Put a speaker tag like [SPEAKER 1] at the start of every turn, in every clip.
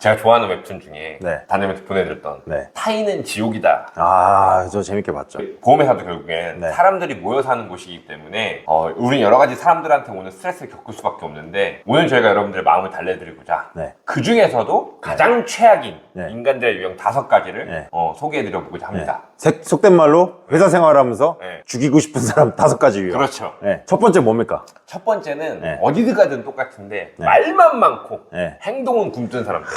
[SPEAKER 1] 제가 좋아하는 웹툰 중에
[SPEAKER 2] 네.
[SPEAKER 1] 다니면서 보내드렸던
[SPEAKER 2] 네.
[SPEAKER 1] 타인은 지옥이다.
[SPEAKER 2] 아, 저 재밌게 봤죠.
[SPEAKER 1] 보험회사도 결국엔
[SPEAKER 2] 네.
[SPEAKER 1] 사람들이 모여 사는 곳이기 때문에 어, 우린 여러 가지 사람들한테 오는 스트레스를 겪을 수밖에 없는데 오늘 저희가 여러분들의 마음을 달래드리고자
[SPEAKER 2] 네.
[SPEAKER 1] 그 중에서도 가장 최악인
[SPEAKER 2] 네.
[SPEAKER 1] 인간들의 유형 다섯 가지를
[SPEAKER 2] 네.
[SPEAKER 1] 어, 소개해드려보고자 합니다.
[SPEAKER 2] 색- 속된 말로 회사 생활하면서
[SPEAKER 1] 네.
[SPEAKER 2] 죽이고 싶은 사람 다섯 가지 유형.
[SPEAKER 1] 그렇죠.
[SPEAKER 2] 네. 첫 번째 뭡니까?
[SPEAKER 1] 첫 번째는
[SPEAKER 2] 네.
[SPEAKER 1] 어디든 가든 똑같은데
[SPEAKER 2] 네.
[SPEAKER 1] 말만 많고
[SPEAKER 2] 네.
[SPEAKER 1] 행동은 굼뜬 사람들.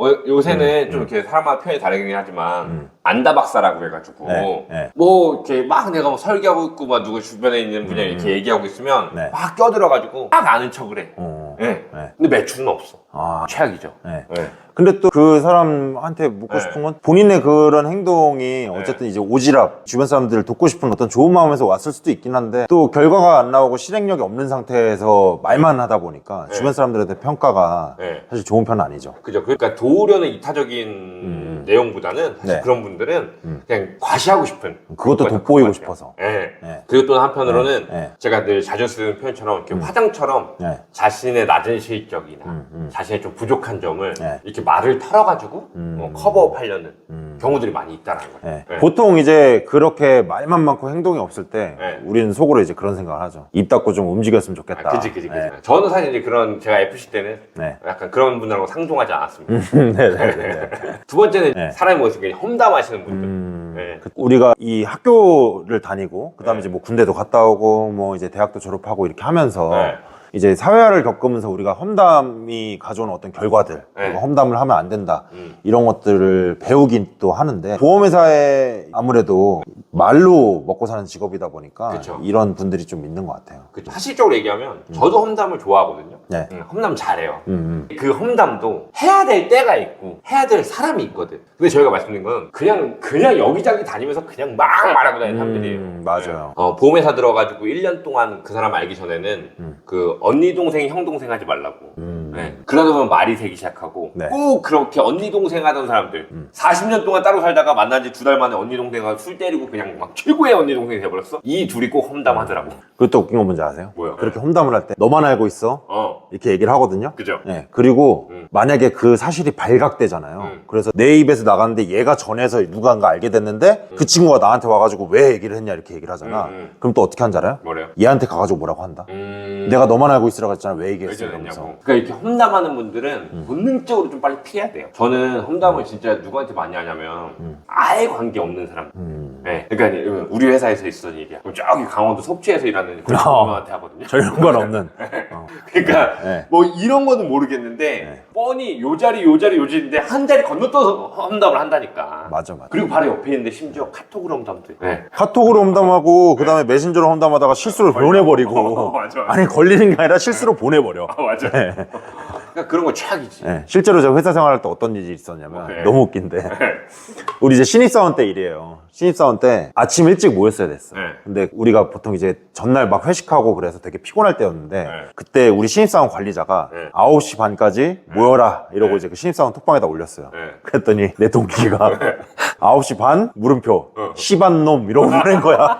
[SPEAKER 1] 어, 요새는 좀 이렇게 사람마다 표현이 다르긴 하지만
[SPEAKER 2] 음.
[SPEAKER 1] 안다박사라고 해가지고
[SPEAKER 2] 네, 네.
[SPEAKER 1] 뭐 이렇게 막 내가 뭐 설계하고 있고 막 누구 주변에 있는 분이 이렇게 얘기하고 있으면
[SPEAKER 2] 음. 네.
[SPEAKER 1] 막 껴들어가지고 막 아는 척을 해.
[SPEAKER 2] 어.
[SPEAKER 1] 예.
[SPEAKER 2] 네.
[SPEAKER 1] 근데 매출은 없어.
[SPEAKER 2] 아,
[SPEAKER 1] 최악이죠.
[SPEAKER 2] 네.
[SPEAKER 1] 예.
[SPEAKER 2] 근데 또 그 사람한테 묻고
[SPEAKER 1] 네.
[SPEAKER 2] 싶은 건 본인의 그런 행동이 어쨌든 이제 오지랖 주변 사람들을 돕고 싶은 어떤 좋은 마음에서 왔을 수도 있긴 한데 또 결과가 안 나오고 실행력이 없는 상태에서 말만 하다 보니까
[SPEAKER 1] 네.
[SPEAKER 2] 주변 사람들한테 평가가
[SPEAKER 1] 네.
[SPEAKER 2] 사실 좋은 편은 아니죠.
[SPEAKER 1] 그죠. 그러니까 도우려는 이타적인 내용보다는 사실
[SPEAKER 2] 네.
[SPEAKER 1] 그런 분들은
[SPEAKER 2] 음.
[SPEAKER 1] 그냥 과시하고 싶은
[SPEAKER 2] 그것도
[SPEAKER 1] 그런
[SPEAKER 2] 돋보이고
[SPEAKER 1] 것 같아요.
[SPEAKER 2] 싶어서.
[SPEAKER 1] 예.
[SPEAKER 2] 네.
[SPEAKER 1] 그리고 또 한편으로는
[SPEAKER 2] 네, 네.
[SPEAKER 1] 제가 늘 자주 쓰는 표현처럼 이렇게 화장처럼
[SPEAKER 2] 네.
[SPEAKER 1] 자신의 낮은 실적이나
[SPEAKER 2] 음, 음.
[SPEAKER 1] 자신 의 좀 부족한 점을
[SPEAKER 2] 네.
[SPEAKER 1] 이렇게 말을 털어가지고
[SPEAKER 2] 음.
[SPEAKER 1] 어, 커버업하려는
[SPEAKER 2] 음.
[SPEAKER 1] 경우들이 많이 있다는 거예요.
[SPEAKER 2] 네.
[SPEAKER 1] 네.
[SPEAKER 2] 보통 이제 그렇게 말만 많고 행동이 없을 때
[SPEAKER 1] 네.
[SPEAKER 2] 우리는 속으로 이제 그런 생각을 하죠. 입 닫고 좀 움직였으면 좋겠다.
[SPEAKER 1] 아, 그지, 그지, 그지.
[SPEAKER 2] 네.
[SPEAKER 1] 저는 사실 이제 그런 제가 FC 때는
[SPEAKER 2] 네.
[SPEAKER 1] 약간 그런 분들하고 상종하지 않았습니다.
[SPEAKER 2] 네, 네, 네, 네.
[SPEAKER 1] 두 번째는
[SPEAKER 2] 네.
[SPEAKER 1] 사람의 모습이 험담하시는 분들.
[SPEAKER 2] 음,
[SPEAKER 1] 네.
[SPEAKER 2] 그- 우리가 이 학교를 다니고 그다음에
[SPEAKER 1] 네.
[SPEAKER 2] 이제 뭐 군대도 갔다 오고 뭐 이제 대학도 졸업하고 이렇게 하면서
[SPEAKER 1] 네.
[SPEAKER 2] 이제 사회화를 겪으면서 우리가 험담이 가져오는 어떤 결과들
[SPEAKER 1] 네.
[SPEAKER 2] 그리고 험담을 하면 안 된다
[SPEAKER 1] 음.
[SPEAKER 2] 이런 것들을 배우긴 또 하는데 보험회사에 아무래도 말로 먹고 사는 직업이다 보니까
[SPEAKER 1] 그쵸.
[SPEAKER 2] 이런 분들이 좀 있는 것 같아요.
[SPEAKER 1] 그죠. 사실적으로 얘기하면 저도 험담을 좋아하거든요.
[SPEAKER 2] 네.
[SPEAKER 1] 음, 험담 잘해요.
[SPEAKER 2] 음, 음.
[SPEAKER 1] 그 험담도 해야 될 때가 있고 해야 될 사람이 있거든. 근데 저희가 말씀드린 건 그냥 그냥 여기저기 다니면서 그냥 막 말하고 다니는 사람들이에요.
[SPEAKER 2] 음, 맞아요.
[SPEAKER 1] 어, 보험회사 들어가지고 1년 동안 그 사람 알기 전에는
[SPEAKER 2] 음.
[SPEAKER 1] 그 언니 동생 형 동생 하지 말라고.
[SPEAKER 2] 음.
[SPEAKER 1] 네. 그러다 보면 말이 되기 시작하고
[SPEAKER 2] 네.
[SPEAKER 1] 꼭 그렇게 언니 동생 하던 사람들
[SPEAKER 2] 음.
[SPEAKER 1] 40년 동안 따로 살다가 만난 지 두 달 만에 언니 동생과 술 때리고 그냥 막 최고의 언니 동생이 돼버렸어. 이 둘이 꼭 험담하더라고.
[SPEAKER 2] 그리고 또 웃긴 건 뭔지 아세요?
[SPEAKER 1] 뭐요?
[SPEAKER 2] 그렇게 험담을 할 때 너만 알고 있어
[SPEAKER 1] 어,
[SPEAKER 2] 이렇게 얘기를 하거든요.
[SPEAKER 1] 그죠.
[SPEAKER 2] 네, 그리고
[SPEAKER 1] 음.
[SPEAKER 2] 만약에 그 사실이 발각되잖아요.
[SPEAKER 1] 음.
[SPEAKER 2] 그래서 내 입에서 나갔는데 얘가 전해서 누군가 알게 됐는데 그 친구가 나한테 와가지고 왜 얘기를 했냐 이렇게 얘기를 하잖아.
[SPEAKER 1] 음, 음.
[SPEAKER 2] 그럼 또 어떻게 한지 알아요?
[SPEAKER 1] 뭐래요?
[SPEAKER 2] 얘한테 가가지고 뭐라고 한다.
[SPEAKER 1] 음...
[SPEAKER 2] 내가 너만 알고 있으라고 했잖아.
[SPEAKER 1] 왜왜
[SPEAKER 2] 얘기했어? 이러면서.
[SPEAKER 1] 그러니까 이렇게 험담하는 분들은
[SPEAKER 2] 음.
[SPEAKER 1] 본능적으로 좀 빨리 피해야 돼요. 저는 험담을 진짜 누구한테 많이 하냐면 아예 관계 없는 사람.
[SPEAKER 2] 음.
[SPEAKER 1] 네. 그러니까 우리 회사에서 있었던 일이야. 그럼 저기 강원도 속초에서 일하는 그
[SPEAKER 2] 어.
[SPEAKER 1] 친구한테 하거든요.
[SPEAKER 2] 전혀 상관없는. 어.
[SPEAKER 1] 그러니까
[SPEAKER 2] 네.
[SPEAKER 1] 뭐 이런 거는 모르겠는데
[SPEAKER 2] 네.
[SPEAKER 1] 뻔히 요 자리 요 자리 요 자리인데 한 자리 건너뛰어서 험담을 한다니까.
[SPEAKER 2] 맞아, 맞아.
[SPEAKER 1] 그리고 바로 옆에 있는데 심지어 카톡으로 험담도 해. 네.
[SPEAKER 2] 카톡으로 험담하고 그다음에 메신저로 험담하다가 실수로 보내버리고.
[SPEAKER 1] 어, 맞아, 맞아.
[SPEAKER 2] 아니 걸리는 게 아니라 실수로 보내버려.
[SPEAKER 1] 아 맞아. 그러니까 그런 거 최악이지.
[SPEAKER 2] 네, 실제로 제가 회사 생활할 때 어떤 일이 있었냐면
[SPEAKER 1] 네.
[SPEAKER 2] 너무 웃긴데 우리 이제 신입사원 때 일이에요 신입사원 때 아침 일찍 모였어야 됐어
[SPEAKER 1] 네.
[SPEAKER 2] 근데 우리가 보통 이제 전날 막 회식하고 그래서 되게 피곤할 때였는데
[SPEAKER 1] 네.
[SPEAKER 2] 그때 우리 신입사원 관리자가
[SPEAKER 1] 네.
[SPEAKER 2] 9시 반까지 모여라 이러고
[SPEAKER 1] 네.
[SPEAKER 2] 이제 그 신입사원 톡방에다 올렸어요
[SPEAKER 1] 네.
[SPEAKER 2] 그랬더니 내 동기가 9시 반 물음표
[SPEAKER 1] 어.
[SPEAKER 2] 시반 놈 이러고 보낸 거야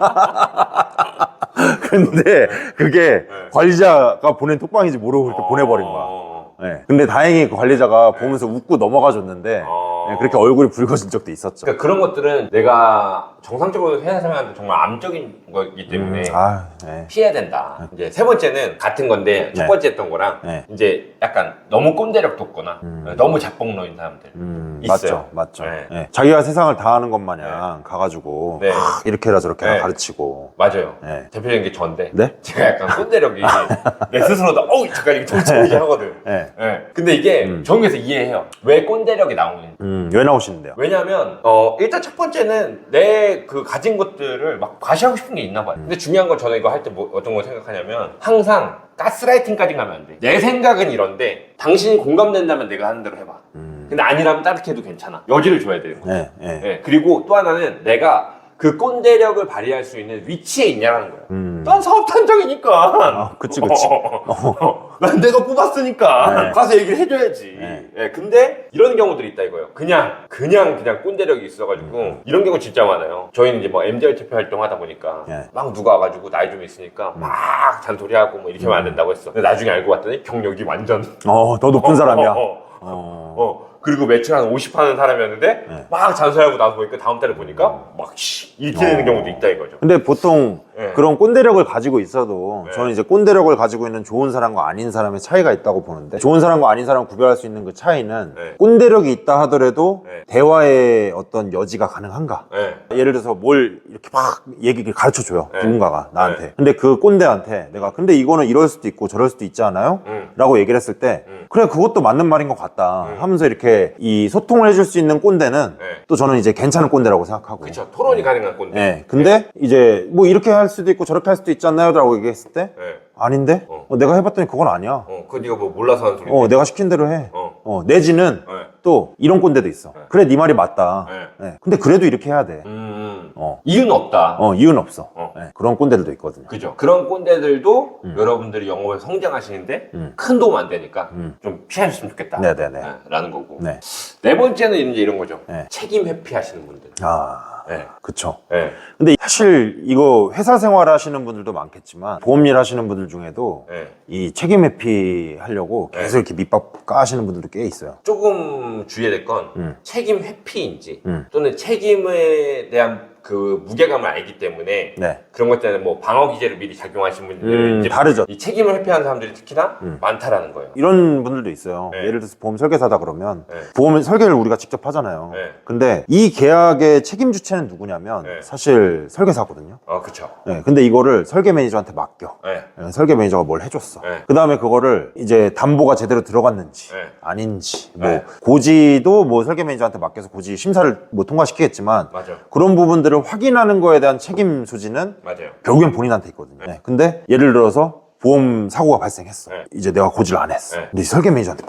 [SPEAKER 2] 근데 그게 관리자가 보낸 톡방인지 모르고 그렇게 보내버린 거야
[SPEAKER 1] 어.
[SPEAKER 2] 네. 근데 다행히 그 관리자가 보면서 웃고 넘어가 줬는데
[SPEAKER 1] 어.
[SPEAKER 2] 네, 그렇게 얼굴이 붉어진 적도 있었죠.
[SPEAKER 1] 그러니까 그런 것들은 내가 정상적으로 회사 생활하는데 정말 암적인 거기 때문에
[SPEAKER 2] 음, 아, 네.
[SPEAKER 1] 피해야 된다. 이제 세 번째는 같은 건데 첫
[SPEAKER 2] 네.
[SPEAKER 1] 번째 했던 거랑
[SPEAKER 2] 네.
[SPEAKER 1] 이제 약간 너무 꼰대력 돋거나 너무 자뻑러인 사람들.
[SPEAKER 2] 음,
[SPEAKER 1] 있어요.
[SPEAKER 2] 맞죠, 맞죠.
[SPEAKER 1] 네.
[SPEAKER 2] 네. 자기가 세상을 다 아는 것 마냥 가가지고
[SPEAKER 1] 네.
[SPEAKER 2] 하, 이렇게라 저렇게라
[SPEAKER 1] 네.
[SPEAKER 2] 가르치고.
[SPEAKER 1] 맞아요.
[SPEAKER 2] 네.
[SPEAKER 1] 대표적인 게 전데
[SPEAKER 2] 네?
[SPEAKER 1] 제가 약간 꼰대력이 내 스스로도 어우 잠깐 이거 정치 하거든.
[SPEAKER 2] 네.
[SPEAKER 1] 네. 근데 이게
[SPEAKER 2] 음.
[SPEAKER 1] 전국에서 이해해요. 왜 꼰대력이 나오는지.
[SPEAKER 2] 음, 왜 나오시는데요?
[SPEAKER 1] 왜냐하면 어 일단 첫 번째는 내 그 가진 것들을 막 과시하고 싶은 게 있나 봐요. 근데 중요한 건 저는 이거 할 때 뭐, 어떤 걸 생각하냐면 항상 가스라이팅까지 가면 안 돼. 내 생각은 이런데 당신이 공감된다면 내가 하는 대로 해봐.
[SPEAKER 2] 음,
[SPEAKER 1] 근데 아니라면 따르게 해도 괜찮아. 여지를 줘야 돼요.
[SPEAKER 2] 네, 네.
[SPEAKER 1] 네. 그리고 또 하나는 내가 그 꼰대력을 발휘할 수 있는 위치에 있냐라는 거예요.
[SPEAKER 2] 음.
[SPEAKER 1] 난 사업 단장이니까.
[SPEAKER 2] 아, 그치, 그치.
[SPEAKER 1] 어, 난 내가 뽑았으니까
[SPEAKER 2] 네.
[SPEAKER 1] 가서 얘기를 해줘야지.
[SPEAKER 2] 네.
[SPEAKER 1] 예, 근데 이런 경우들이 있다 이거예요. 그냥 그냥 그냥 꼰대력이 있어가지고
[SPEAKER 2] 음.
[SPEAKER 1] 이런 경우 진짜 많아요. 저희는 이제 뭐 MDR 투표 활동하다 보니까
[SPEAKER 2] 네.
[SPEAKER 1] 막 누가 와가지고 나이 좀 있으니까
[SPEAKER 2] 음.
[SPEAKER 1] 막 잔소리하고 뭐 이렇게 하면 안 된다고 했어. 근데 나중에 알고 봤더니 경력이 완전
[SPEAKER 2] 어, 더 높은 사람이야.
[SPEAKER 1] 어, 어,
[SPEAKER 2] 어.
[SPEAKER 1] 어. 그리고 매출 한 50 하는 사람이었는데
[SPEAKER 2] 네.
[SPEAKER 1] 막 잔소리하고 나서 보니까 다음 달에 보니까 막 씨, 이렇게 되는 경우도 있다 이거죠.
[SPEAKER 2] 근데 보통
[SPEAKER 1] 네.
[SPEAKER 2] 그런 꼰대력을 가지고 있어도
[SPEAKER 1] 네.
[SPEAKER 2] 저는 이제 꼰대력을 가지고 있는 좋은 사람과 아닌 사람의 차이가 있다고 보는데 좋은 사람과 아닌 사람을 구별할 수 있는 그 차이는
[SPEAKER 1] 네.
[SPEAKER 2] 꼰대력이 있다 하더라도
[SPEAKER 1] 네.
[SPEAKER 2] 대화의 어떤 여지가 가능한가
[SPEAKER 1] 네.
[SPEAKER 2] 예를 들어서 뭘 이렇게 막 얘기를 가르쳐 줘요
[SPEAKER 1] 네.
[SPEAKER 2] 누군가가 나한테
[SPEAKER 1] 네.
[SPEAKER 2] 근데 그 꼰대한테 내가 근데 이거는 이럴 수도 있고 저럴 수도 있지 않아요?
[SPEAKER 1] 음.
[SPEAKER 2] 라고 얘기를 했을 때
[SPEAKER 1] 음.
[SPEAKER 2] 그래 그것도 맞는 말인 것 같다
[SPEAKER 1] 음.
[SPEAKER 2] 하면서 이렇게 이 소통을 해줄 수 있는 꼰대는
[SPEAKER 1] 네.
[SPEAKER 2] 또 저는 이제 괜찮은 꼰대라고 생각하고
[SPEAKER 1] 그렇죠. 토론이 가능한 꼰대.
[SPEAKER 2] 네. 근데 이제 뭐 이렇게 할 수도 있고 저렇게 할 수도 있지 않나요? 라고 얘기했을 때
[SPEAKER 1] 네.
[SPEAKER 2] 아닌데
[SPEAKER 1] 어.
[SPEAKER 2] 어, 내가 해봤더니 그건 아니야
[SPEAKER 1] 어, 그거 네가 뭐 몰라서 하는 소리인데.
[SPEAKER 2] 어 내가 시킨 대로 해
[SPEAKER 1] 어.
[SPEAKER 2] 어, 내지는
[SPEAKER 1] 네.
[SPEAKER 2] 또 이런 꼰대도 있어
[SPEAKER 1] 네.
[SPEAKER 2] 그래 네 말이 맞다
[SPEAKER 1] 네.
[SPEAKER 2] 네. 근데 그래도 이렇게 해야 돼
[SPEAKER 1] 음.
[SPEAKER 2] 어.
[SPEAKER 1] 이유는 없다.
[SPEAKER 2] 어, 이유는 없어
[SPEAKER 1] 어.
[SPEAKER 2] 네. 그런 꼰대들도 있거든요
[SPEAKER 1] 그죠. 그런 꼰대들도
[SPEAKER 2] 음.
[SPEAKER 1] 여러분들이 영업에 성장하시는데
[SPEAKER 2] 음.
[SPEAKER 1] 큰 도움 안 되니까
[SPEAKER 2] 음.
[SPEAKER 1] 좀 피하셨으면 좋겠다.
[SPEAKER 2] 네네네
[SPEAKER 1] 네, 라는 거고.
[SPEAKER 2] 네.
[SPEAKER 1] 네 번째는 이제 이런 거죠.
[SPEAKER 2] 네.
[SPEAKER 1] 책임 회피하시는 분들.
[SPEAKER 2] 아
[SPEAKER 1] 네.
[SPEAKER 2] 그쵸
[SPEAKER 1] 네.
[SPEAKER 2] 근데 사실 이거 회사 생활 하시는 분들도 많겠지만 보험일 하시는 분들 중에도
[SPEAKER 1] 네.
[SPEAKER 2] 이 책임 회피 하려고 계속 이렇게 밑밥 까시는 분들도 꽤 있어요
[SPEAKER 1] 조금 주의해야 될 건
[SPEAKER 2] 음.
[SPEAKER 1] 책임 회피인지
[SPEAKER 2] 음.
[SPEAKER 1] 또는 책임에 대한 그 무게감을 알기 때문에
[SPEAKER 2] 네
[SPEAKER 1] 그런 것 때문에 뭐 방어 기제를 미리 작용하신 분들
[SPEAKER 2] 음,
[SPEAKER 1] 이제
[SPEAKER 2] 다르죠.
[SPEAKER 1] 이 책임을 회피하는 사람들이 특히나
[SPEAKER 2] 음.
[SPEAKER 1] 많다라는 거예요.
[SPEAKER 2] 이런 분들도 있어요.
[SPEAKER 1] 네.
[SPEAKER 2] 예를 들어서 보험 설계사다 그러면
[SPEAKER 1] 네.
[SPEAKER 2] 보험 설계를 우리가 직접 하잖아요.
[SPEAKER 1] 네.
[SPEAKER 2] 근데 이 계약의 책임 주체는 누구냐면
[SPEAKER 1] 네.
[SPEAKER 2] 사실 설계사거든요.
[SPEAKER 1] 어, 그쵸.
[SPEAKER 2] 네, 근데 이거를 설계 매니저한테 맡겨.
[SPEAKER 1] 네.
[SPEAKER 2] 네, 설계 매니저가 뭘 해줬어.
[SPEAKER 1] 네.
[SPEAKER 2] 그 다음에 그거를 이제 담보가 제대로 들어갔는지
[SPEAKER 1] 네.
[SPEAKER 2] 아닌지 뭐
[SPEAKER 1] 네.
[SPEAKER 2] 고지도 뭐 설계 매니저한테 맡겨서 고지 심사를 뭐 통과시키겠지만
[SPEAKER 1] 맞아.
[SPEAKER 2] 그런 부분들을 확인하는 거에 대한 책임 소지는
[SPEAKER 1] 맞아요.
[SPEAKER 2] 결국엔 본인한테 있거든요. 네. 근데 예를 들어서 보험 사고가 발생했어.
[SPEAKER 1] 네.
[SPEAKER 2] 이제 내가 고지를 안 했어.
[SPEAKER 1] 네.
[SPEAKER 2] 근데 설계 매니저한테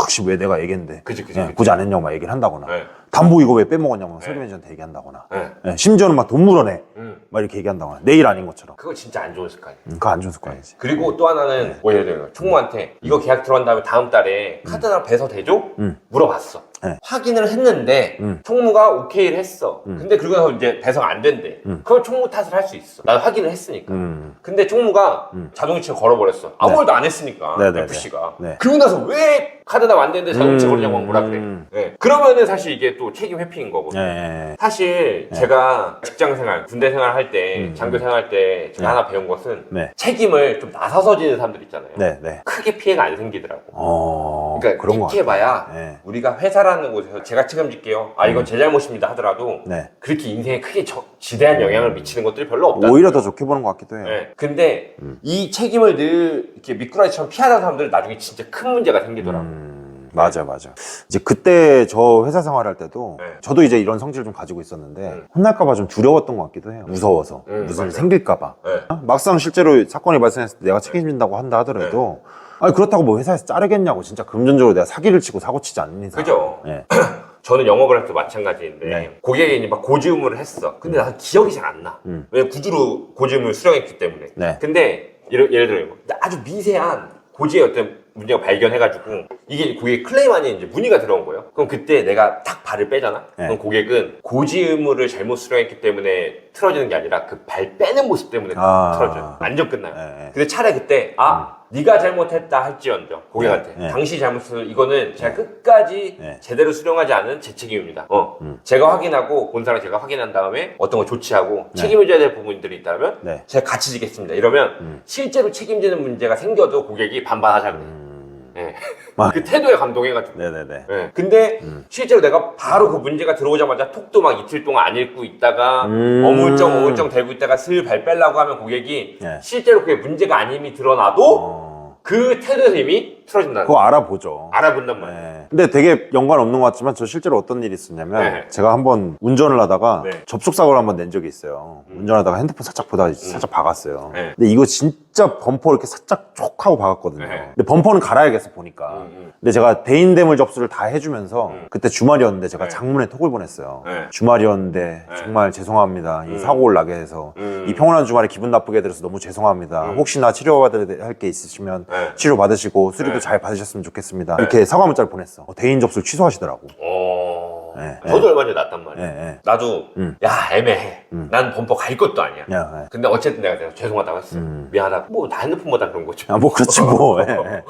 [SPEAKER 2] 혹시 왜 내가 얘기했는데
[SPEAKER 1] 그치, 그치,
[SPEAKER 2] 네,
[SPEAKER 1] 그치.
[SPEAKER 2] 고지 안 했냐고 막 얘기를 한다거나
[SPEAKER 1] 네.
[SPEAKER 2] 담보 이거 왜 빼먹었냐고 설계 매니저한테 얘기한다거나
[SPEAKER 1] 네.
[SPEAKER 2] 네, 심지어는 막 돈 물어내
[SPEAKER 1] 음.
[SPEAKER 2] 막 이렇게 얘기한다거나 내일 아닌 것처럼
[SPEAKER 1] 그거 진짜 안 좋은 습관이에요.
[SPEAKER 2] 음, 그거 안 좋은 습관이지.
[SPEAKER 1] 그리고 또 하나는 뭐 예를 들어 총무한테 이거 계약 들어간 다음에 다음 달에 카드나 배서되죠?
[SPEAKER 2] 음.
[SPEAKER 1] 물어봤어.
[SPEAKER 2] 네.
[SPEAKER 1] 확인을 했는데
[SPEAKER 2] 음.
[SPEAKER 1] 총무가 오케이를 했어.
[SPEAKER 2] 음.
[SPEAKER 1] 근데 그러고 나서 이제 배서가 안 된대.
[SPEAKER 2] 음.
[SPEAKER 1] 그걸 총무 탓을 할 수 있어. 난 확인을 했으니까.
[SPEAKER 2] 음.
[SPEAKER 1] 근데 총무가
[SPEAKER 2] 음.
[SPEAKER 1] 자동이체 걸어버렸어. 아무
[SPEAKER 2] 네.
[SPEAKER 1] 말도 안 했으니까
[SPEAKER 2] 네, 네,
[SPEAKER 1] FC가.
[SPEAKER 2] 네.
[SPEAKER 1] 그러고 나서 왜 카드나 안 되는데 자동이체
[SPEAKER 2] 음.
[SPEAKER 1] 걸냐고 뭐라 그래.
[SPEAKER 2] 음.
[SPEAKER 1] 네. 그러면은 사실 이게 또 책임 회피인 거거든요.
[SPEAKER 2] 네.
[SPEAKER 1] 사실 제가 직장 생활, 군대 생활 할 때,
[SPEAKER 2] 음.
[SPEAKER 1] 장교 생활 때 제가
[SPEAKER 2] 네.
[SPEAKER 1] 하나 배운 것은
[SPEAKER 2] 네.
[SPEAKER 1] 책임을 좀 나서서 지는 사람들 있잖아요.
[SPEAKER 2] 네. 네.
[SPEAKER 1] 크게 피해가 안 생기더라고.
[SPEAKER 2] 어.
[SPEAKER 1] 그러니까
[SPEAKER 2] 그런 거
[SPEAKER 1] 이렇게 봐야
[SPEAKER 2] 네.
[SPEAKER 1] 우리가 회사라 는 곳에서 제가 책임질게요. 아 이건 제 잘못입니다 하더라도
[SPEAKER 2] 네.
[SPEAKER 1] 그렇게 인생에 크게 저- 지대한 영향을 미치는 것들이 별로 없다.
[SPEAKER 2] 오히려 더 좋게 보는 것 같기도 해요.
[SPEAKER 1] 네. 근데
[SPEAKER 2] 음.
[SPEAKER 1] 이 책임을 늘 이렇게 미꾸라지처럼 피하는 사람들은 나중에 진짜 큰 문제가 생기더라고.
[SPEAKER 2] 음, 맞아, 맞아. 이제 그때 저 회사 생활할 때도
[SPEAKER 1] 네.
[SPEAKER 2] 저도 이제 이런 성질을 좀 가지고 있었는데
[SPEAKER 1] 음.
[SPEAKER 2] 혼날까봐 좀 두려웠던 것 같기도 해요. 무서워서.
[SPEAKER 1] 음,
[SPEAKER 2] 무슨
[SPEAKER 1] 맞아요.
[SPEAKER 2] 생길까봐.
[SPEAKER 1] 네.
[SPEAKER 2] 막상 실제로 사건이 발생했을 때 내가 책임진다고 한다 하더라도 아니 그렇다고 뭐 회사에서 자르겠냐고 진짜 금전적으로 내가 사기를 치고 사고 치지 않는 이상.
[SPEAKER 1] 그죠?
[SPEAKER 2] 네.
[SPEAKER 1] 저는 영업을 할 때 마찬가지인데
[SPEAKER 2] 네.
[SPEAKER 1] 고객이 막 고지 의무를 했어. 근데 나는 기억이 잘 안 나.
[SPEAKER 2] 음.
[SPEAKER 1] 왜냐면 구두로 고지 의무를 수령했기 때문에.
[SPEAKER 2] 네.
[SPEAKER 1] 근데 예를, 예를 들어 아주 미세한 고지의 어떤 문제가 발견해가지고 이게 고객 클레임 안에 이제 문의가 들어온 거예요. 그럼 그때 내가 탁 발을 빼잖아.
[SPEAKER 2] 네.
[SPEAKER 1] 그럼 고객은 고지 의무를 잘못 수령했기 때문에 틀어지는 게 아니라 그 발 빼는 모습 때문에
[SPEAKER 2] 아.
[SPEAKER 1] 틀어져요. 완전 끝나요.
[SPEAKER 2] 네, 네.
[SPEAKER 1] 근데 차라리 그때 아 네가 잘못했다 할지언정 고객한테
[SPEAKER 2] 네, 네.
[SPEAKER 1] 당시 잘못을 이거는 제가 끝까지
[SPEAKER 2] 네.
[SPEAKER 1] 제대로 수령하지 않은 제 책임입니다. 어
[SPEAKER 2] 음.
[SPEAKER 1] 제가 확인하고 본사랑 제가 확인한 다음에 어떤 걸 조치하고
[SPEAKER 2] 네.
[SPEAKER 1] 책임을 져야 될 부분들이 있다면
[SPEAKER 2] 네.
[SPEAKER 1] 제가 같이 지겠습니다. 이러면
[SPEAKER 2] 음.
[SPEAKER 1] 실제로 책임지는 문제가 생겨도 고객이 반반하자 그래.
[SPEAKER 2] 음.
[SPEAKER 1] 예.
[SPEAKER 2] 아.
[SPEAKER 1] 그 태도에 감동해가지고.
[SPEAKER 2] 네네네.
[SPEAKER 1] 예. 근데
[SPEAKER 2] 음.
[SPEAKER 1] 실제로 내가 바로 그 문제가 들어오자마자 톡도 막 이틀 동안 안 읽고 있다가
[SPEAKER 2] 음.
[SPEAKER 1] 어물쩡 어물쩡 대고 있다가 슬발 빼려고 하면 고객이
[SPEAKER 2] 네.
[SPEAKER 1] 실제로 그게 문제가 아님이 드러나도
[SPEAKER 2] 어.
[SPEAKER 1] 그 태도에서 이미 틀어진다는
[SPEAKER 2] 그거
[SPEAKER 1] 거
[SPEAKER 2] 알아보죠.
[SPEAKER 1] 알아본단 말이야.
[SPEAKER 2] 네. 근데 되게 연관 없는 것 같지만 저 실제로 어떤 일이 있었냐면
[SPEAKER 1] 네.
[SPEAKER 2] 제가 한번 운전을 하다가
[SPEAKER 1] 네.
[SPEAKER 2] 접촉 사고를 한번 낸 적이 있어요. 운전하다가 핸드폰 살짝 보다가 살짝 박았어요.
[SPEAKER 1] 네.
[SPEAKER 2] 근데 이거 진짜 범퍼 이렇게 살짝 촉 하고 박았거든요.
[SPEAKER 1] 네.
[SPEAKER 2] 근데 범퍼는 갈아야겠어 보니까.
[SPEAKER 1] 음, 음.
[SPEAKER 2] 근데 제가 대인 대물 접수를 다 해주면서
[SPEAKER 1] 음.
[SPEAKER 2] 그때 주말이었는데 제가
[SPEAKER 1] 네.
[SPEAKER 2] 장문에 톡을 보냈어요.
[SPEAKER 1] 네.
[SPEAKER 2] 주말이었는데
[SPEAKER 1] 네.
[SPEAKER 2] 정말 죄송합니다. 이
[SPEAKER 1] 음.
[SPEAKER 2] 사고를 나게 해서
[SPEAKER 1] 음.
[SPEAKER 2] 이 평온한 주말에 기분 나쁘게 해드려서 너무 죄송합니다.
[SPEAKER 1] 음.
[SPEAKER 2] 혹시나 치료받을 게 있으시면
[SPEAKER 1] 네.
[SPEAKER 2] 치료 받으시고 수리도
[SPEAKER 1] 네.
[SPEAKER 2] 잘 받으셨으면 좋겠습니다. 이렇게 사과 문자를 보냈어. 어, 대인 접수를 취소하시더라고.
[SPEAKER 1] 어.
[SPEAKER 2] 예,
[SPEAKER 1] 저도 얼마 전에 났단 말이야.
[SPEAKER 2] 예, 예.
[SPEAKER 1] 나도
[SPEAKER 2] 음.
[SPEAKER 1] 야 애매해.
[SPEAKER 2] 음.
[SPEAKER 1] 난 범퍼 갈 것도 아니야.
[SPEAKER 2] 야, 예.
[SPEAKER 1] 근데 어쨌든 내가, 내가 죄송하다고 했어.
[SPEAKER 2] 음.
[SPEAKER 1] 미안하다. 뭐 나 핸드폰보다 그런 거죠.
[SPEAKER 2] 아, 뭐 그렇지 뭐. 예, 예.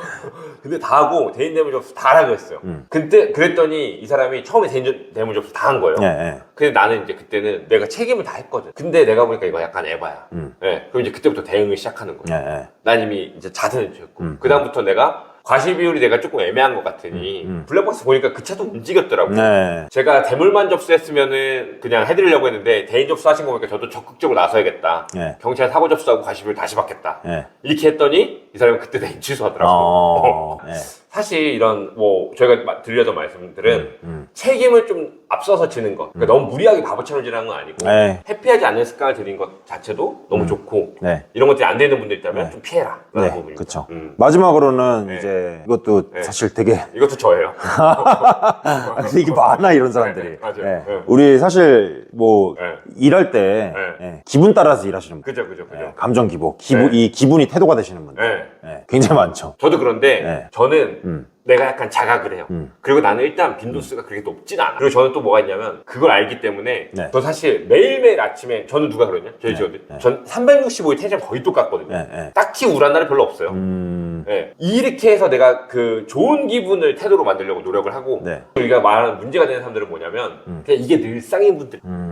[SPEAKER 1] 근데 다 하고 대인 대물 접수 다 하라고 했어요.
[SPEAKER 2] 음.
[SPEAKER 1] 근데 그랬더니 이 사람이 처음에 대인 대물 접수 다 한 거예요.
[SPEAKER 2] 예, 예.
[SPEAKER 1] 근데 나는 이제 그때는 내가 책임을 다 했거든. 근데 내가 보니까 이거 약간 에바야.
[SPEAKER 2] 음.
[SPEAKER 1] 예. 그럼 이제 그때부터 대응을 시작하는 거야.
[SPEAKER 2] 예, 예.
[SPEAKER 1] 난 이미 이제 자세는 쥐었고
[SPEAKER 2] 음.
[SPEAKER 1] 그 다음부터 내가 과실 비율이 내가 조금 애매한 것 같으니
[SPEAKER 2] 음, 음.
[SPEAKER 1] 블랙박스 보니까 그 차도 움직였더라고.
[SPEAKER 2] 네.
[SPEAKER 1] 제가 대물만 접수했으면은 그냥 해드리려고 했는데 대인 접수하신 거 보니까 저도 적극적으로 나서야겠다.
[SPEAKER 2] 예.
[SPEAKER 1] 경찰 사고 접수하고 과실 비율 다시 받겠다.
[SPEAKER 2] 예.
[SPEAKER 1] 이렇게 했더니 이 사람이 그때 대인 취소하더라고.
[SPEAKER 2] 어. 예.
[SPEAKER 1] 사실 이런 뭐 저희가 마- 들려던 말씀들은
[SPEAKER 2] 음.
[SPEAKER 1] 책임을 좀 앞서서 지는 것. 그러니까 너무 무리하게 바보처럼 지는 건 아니고
[SPEAKER 2] 네.
[SPEAKER 1] 회피하지 않는 습관을 들인 것 자체도 너무
[SPEAKER 2] 음.
[SPEAKER 1] 좋고
[SPEAKER 2] 네.
[SPEAKER 1] 이런 것들이 안 되는 분들 있다면
[SPEAKER 2] 네.
[SPEAKER 1] 좀 피해라. 라는
[SPEAKER 2] 네,
[SPEAKER 1] 부분입니다.
[SPEAKER 2] 그쵸.
[SPEAKER 1] 음.
[SPEAKER 2] 마지막으로는
[SPEAKER 1] 네.
[SPEAKER 2] 이제 이것도
[SPEAKER 1] 네.
[SPEAKER 2] 사실 되게
[SPEAKER 1] 이것도 저예요.
[SPEAKER 2] 아, 근데 이게 많아 이런 사람들이.
[SPEAKER 1] 네, 맞아요.
[SPEAKER 2] 예.
[SPEAKER 1] 네.
[SPEAKER 2] 우리 사실 뭐
[SPEAKER 1] 네.
[SPEAKER 2] 일할 때
[SPEAKER 1] 네.
[SPEAKER 2] 예, 기분 따라서 일하시는 분,
[SPEAKER 1] 그죠, 그죠, 그죠.
[SPEAKER 2] 예, 감정 기복, 기분
[SPEAKER 1] 네.
[SPEAKER 2] 이 기분이 태도가 되시는 분들,
[SPEAKER 1] 네.
[SPEAKER 2] 예, 굉장히 많죠.
[SPEAKER 1] 저도 그런데
[SPEAKER 2] 네.
[SPEAKER 1] 저는
[SPEAKER 2] 음.
[SPEAKER 1] 내가 약간 자각을 해요.
[SPEAKER 2] 음.
[SPEAKER 1] 그리고 나는 일단 빈도수가 그렇게 높진 않아. 그리고 저는 또 뭐가 있냐면 그걸 알기 때문에
[SPEAKER 2] 네.
[SPEAKER 1] 저 사실 매일매일 아침에 저는 누가 그러냐? 저희
[SPEAKER 2] 네.
[SPEAKER 1] 직원들.
[SPEAKER 2] 네.
[SPEAKER 1] 전 365일 퇴장 거의 똑같거든요.
[SPEAKER 2] 예, 예.
[SPEAKER 1] 딱히 우울한 날이 별로 없어요.
[SPEAKER 2] 음,
[SPEAKER 1] 네. 이렇게 해서 내가 그 좋은 기분을 태도로 만들려고 노력을 하고
[SPEAKER 2] 네.
[SPEAKER 1] 우리가 말하는 문제가 되는 사람들은 뭐냐면
[SPEAKER 2] 음.
[SPEAKER 1] 그냥 이게 늘상인 분들
[SPEAKER 2] 음,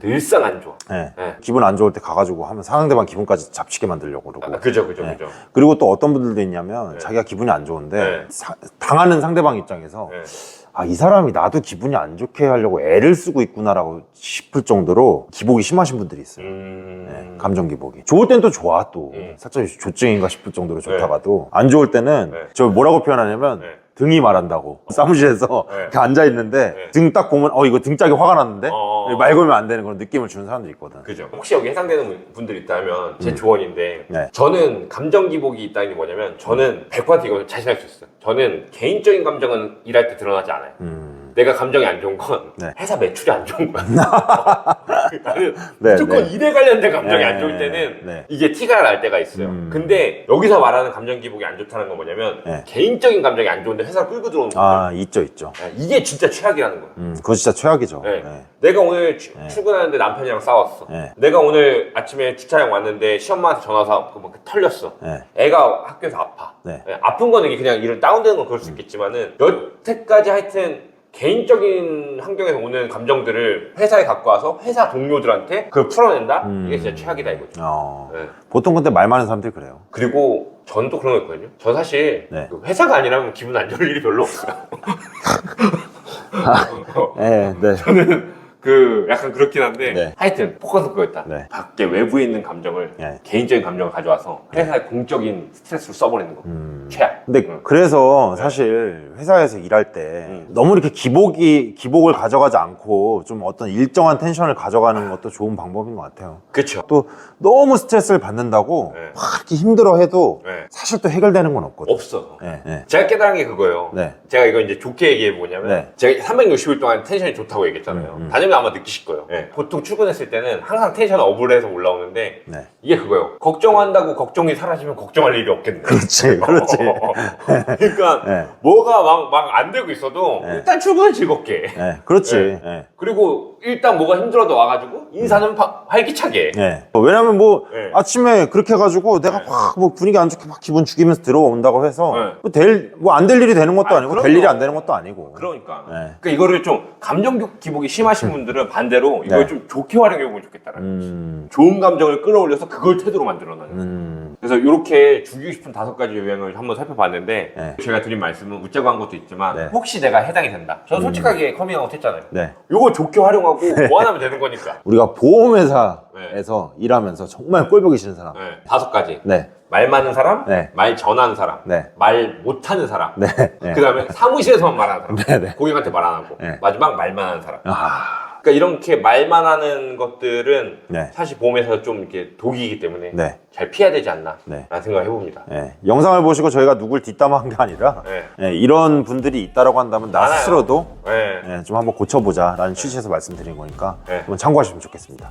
[SPEAKER 1] 늘상 안 좋아.
[SPEAKER 2] 예.
[SPEAKER 1] 네.
[SPEAKER 2] 기분 안 좋을 때 가가지고 하면 상대방 기분까지 잡치게 만들려고 그러고.
[SPEAKER 1] 아, 그죠, 그죠,
[SPEAKER 2] 네.
[SPEAKER 1] 그죠.
[SPEAKER 2] 그리고 또 어떤 분들도 있냐면
[SPEAKER 1] 네.
[SPEAKER 2] 자기가 기분이 안 좋은데
[SPEAKER 1] 네.
[SPEAKER 2] 사- 당하는 상대방 입장에서
[SPEAKER 1] 네.
[SPEAKER 2] 아, 이 사람이 나도 기분이 안 좋게 하려고 애를 쓰고 있구나라고 싶을 정도로 기복이 심하신 분들이 있어요.
[SPEAKER 1] 음...
[SPEAKER 2] 네, 감정 기복이. 좋을 땐 또 좋아, 또.
[SPEAKER 1] 음.
[SPEAKER 2] 살짝 조증인가 싶을 정도로 좋다가도. 안 좋을 때는
[SPEAKER 1] 네.
[SPEAKER 2] 저 뭐라고 표현하냐면
[SPEAKER 1] 네.
[SPEAKER 2] 등이 말한다고. 사무실에서
[SPEAKER 1] 네.
[SPEAKER 2] 이렇게 앉아 있는데
[SPEAKER 1] 네.
[SPEAKER 2] 등 딱 보면 어, 이거 등짝이 화가 났는데?
[SPEAKER 1] 어.
[SPEAKER 2] 말 걸면 안 되는 그런 느낌을 주는 사람들이 있거든.
[SPEAKER 1] 그죠. 혹시 여기 해당되는 분들 있다면 제 조언인데
[SPEAKER 2] 음. 네.
[SPEAKER 1] 저는 감정 기복이 있다는 게 뭐냐면 저는 100% 이거 자신할 수 있어요. 저는 개인적인 감정은 일할 때 드러나지 않아요.
[SPEAKER 2] 음.
[SPEAKER 1] 내가 감정이 안 좋은 건
[SPEAKER 2] 네.
[SPEAKER 1] 회사 매출이 안 좋은 거야. 나는
[SPEAKER 2] 네,
[SPEAKER 1] 무조건
[SPEAKER 2] 네.
[SPEAKER 1] 일에 관련된 감정이
[SPEAKER 2] 네,
[SPEAKER 1] 안 좋을 때는
[SPEAKER 2] 네.
[SPEAKER 1] 이게 티가 날 때가 있어요.
[SPEAKER 2] 음.
[SPEAKER 1] 근데 여기서 말하는 감정 기복이 안 좋다는 건 뭐냐면
[SPEAKER 2] 네.
[SPEAKER 1] 개인적인 감정이 안 좋은데 회사를 끌고 들어오는 거예요.
[SPEAKER 2] 아, 있죠, 있죠.
[SPEAKER 1] 이게 진짜 최악이라는 거야.
[SPEAKER 2] 음, 그거 진짜 최악이죠.
[SPEAKER 1] 네.
[SPEAKER 2] 네.
[SPEAKER 1] 내가 오늘 추-
[SPEAKER 2] 네.
[SPEAKER 1] 출근하는데 남편이랑 싸웠어.
[SPEAKER 2] 네.
[SPEAKER 1] 내가 오늘 아침에 주차장 왔는데 시엄마한테 전화 와서 막 털렸어.
[SPEAKER 2] 네.
[SPEAKER 1] 애가 학교에서 아파.
[SPEAKER 2] 네.
[SPEAKER 1] 네, 아픈 거는 이게 그냥 일을 다운되는 건 그럴 수 있겠지만은 여태까지 하여튼 개인적인 환경에서 오는 감정들을 회사에 갖고 와서 회사 동료들한테 그걸 풀어낸다?
[SPEAKER 2] 음.
[SPEAKER 1] 이게 진짜 최악이다 이거죠.
[SPEAKER 2] 어.
[SPEAKER 1] 네.
[SPEAKER 2] 보통 근데 말 많은 사람들이 그래요.
[SPEAKER 1] 그리고 저는 또 그런 거 있거든요. 저 사실
[SPEAKER 2] 네.
[SPEAKER 1] 그 회사가 아니라면 기분 안 좋을 일이 별로 없어요.
[SPEAKER 2] 네, 네.
[SPEAKER 1] 그 약간 그렇긴 한데
[SPEAKER 2] 네.
[SPEAKER 1] 하여튼 포커스 그거였다.
[SPEAKER 2] 네.
[SPEAKER 1] 밖에 외부에 있는 감정을
[SPEAKER 2] 네.
[SPEAKER 1] 개인적인 감정을 가져와서 회사의 공적인 스트레스로 써버리는 거.
[SPEAKER 2] 음.
[SPEAKER 1] 최악.
[SPEAKER 2] 근데
[SPEAKER 1] 응.
[SPEAKER 2] 그래서 사실 회사에서 일할 때
[SPEAKER 1] 음.
[SPEAKER 2] 너무 이렇게 기복이 기복을 가져가지 않고 좀 어떤 일정한 텐션을 가져가는 것도 좋은 방법인 것 같아요.
[SPEAKER 1] 그쵸.
[SPEAKER 2] 또 너무 스트레스를 받는다고
[SPEAKER 1] 네.
[SPEAKER 2] 막 이렇게 힘들어해도
[SPEAKER 1] 네.
[SPEAKER 2] 사실 또 해결되는 건 없거든.
[SPEAKER 1] 없어.
[SPEAKER 2] 네, 네.
[SPEAKER 1] 제가 깨달은 게 그거예요.
[SPEAKER 2] 네.
[SPEAKER 1] 제가 이거 이제 좋게 얘기해 보냐면
[SPEAKER 2] 네.
[SPEAKER 1] 제가 360일 동안 텐션이 좋다고 얘기했잖아요.
[SPEAKER 2] 음, 음.
[SPEAKER 1] 다니면 아마 느끼실 거예요. 네. 보통 출근했을 때는 항상 텐션 업을 해서 올라오는데
[SPEAKER 2] 네.
[SPEAKER 1] 이게 그거예요. 걱정한다고 걱정이 사라지면 걱정할 일이 없겠네.
[SPEAKER 2] 그렇지, 그렇지.
[SPEAKER 1] 그러니까
[SPEAKER 2] 네.
[SPEAKER 1] 뭐가 막 막 안 되고 있어도
[SPEAKER 2] 네.
[SPEAKER 1] 일단 출근은 즐겁게.
[SPEAKER 2] 네, 그렇지.
[SPEAKER 1] 네.
[SPEAKER 2] 네.
[SPEAKER 1] 그리고 일단 뭐가 힘들어도 와가지고 인사는 파- 활기차게.
[SPEAKER 2] 네. 왜냐면 뭐
[SPEAKER 1] 네.
[SPEAKER 2] 아침에 그렇게 해가지고 내가
[SPEAKER 1] 네.
[SPEAKER 2] 막뭐 분위기 안 좋게 막 기분 죽이면서 들어온다고 해서
[SPEAKER 1] 네.
[SPEAKER 2] 뭐 될, 뭐 안 될 일이 되는 것도
[SPEAKER 1] 아,
[SPEAKER 2] 아니고
[SPEAKER 1] 그럼요.
[SPEAKER 2] 될 일이 안 되는 것도 아니고.
[SPEAKER 1] 그러니까.
[SPEAKER 2] 네.
[SPEAKER 1] 그러니까 이거를 좀 감정 기복이 심하신 분들은 반대로 이걸
[SPEAKER 2] 네.
[SPEAKER 1] 좀 좋게 활용해 보면 좋겠다라는.
[SPEAKER 2] 음,
[SPEAKER 1] 좋은 감정을 끌어올려서 그걸 태도로 만들어놔요.
[SPEAKER 2] 음,
[SPEAKER 1] 그래서 이렇게 죽이고 싶은 다섯 가지 유형을 한번 살펴봤는데
[SPEAKER 2] 네.
[SPEAKER 1] 제가 드린 말씀은 웃자고 한 것도 있지만
[SPEAKER 2] 네.
[SPEAKER 1] 혹시 내가 해당이 된다. 저는 솔직하게 커밍아웃 했잖아요.
[SPEAKER 2] 네.
[SPEAKER 1] 이거 좋게 활용하고 보완하면 되는 거니까.
[SPEAKER 2] 우리가 보험회사에서 일하면서 정말 꼴보기 싫은 사람.
[SPEAKER 1] 네. 다섯 가지.
[SPEAKER 2] 네.
[SPEAKER 1] 말 많은 사람,
[SPEAKER 2] 네.
[SPEAKER 1] 말 전하는 사람,
[SPEAKER 2] 네.
[SPEAKER 1] 말 못하는 사람,
[SPEAKER 2] 네. 네.
[SPEAKER 1] 그 다음에 사무실에서만 말하는 사람,
[SPEAKER 2] 네, 네.
[SPEAKER 1] 고객한테 말 안 하고,
[SPEAKER 2] 네.
[SPEAKER 1] 마지막 말만 하는 사람.
[SPEAKER 2] 아,
[SPEAKER 1] 그러니까 이렇게 말만 하는 것들은
[SPEAKER 2] 네.
[SPEAKER 1] 사실 보험에서 좀 이렇게 독이기 때문에
[SPEAKER 2] 네.
[SPEAKER 1] 잘 피해야 되지 않나
[SPEAKER 2] 네.
[SPEAKER 1] 라는 생각을 해봅니다.
[SPEAKER 2] 네. 영상을 보시고 저희가 누굴 뒷담화한 게 아니라
[SPEAKER 1] 네.
[SPEAKER 2] 네, 이런 분들이 있다라고 한다면 나
[SPEAKER 1] 많아요.
[SPEAKER 2] 스스로도
[SPEAKER 1] 네.
[SPEAKER 2] 네, 좀 한번 고쳐보자라는 취지에서 말씀드린 거니까
[SPEAKER 1] 네.
[SPEAKER 2] 한번 참고하시면 좋겠습니다.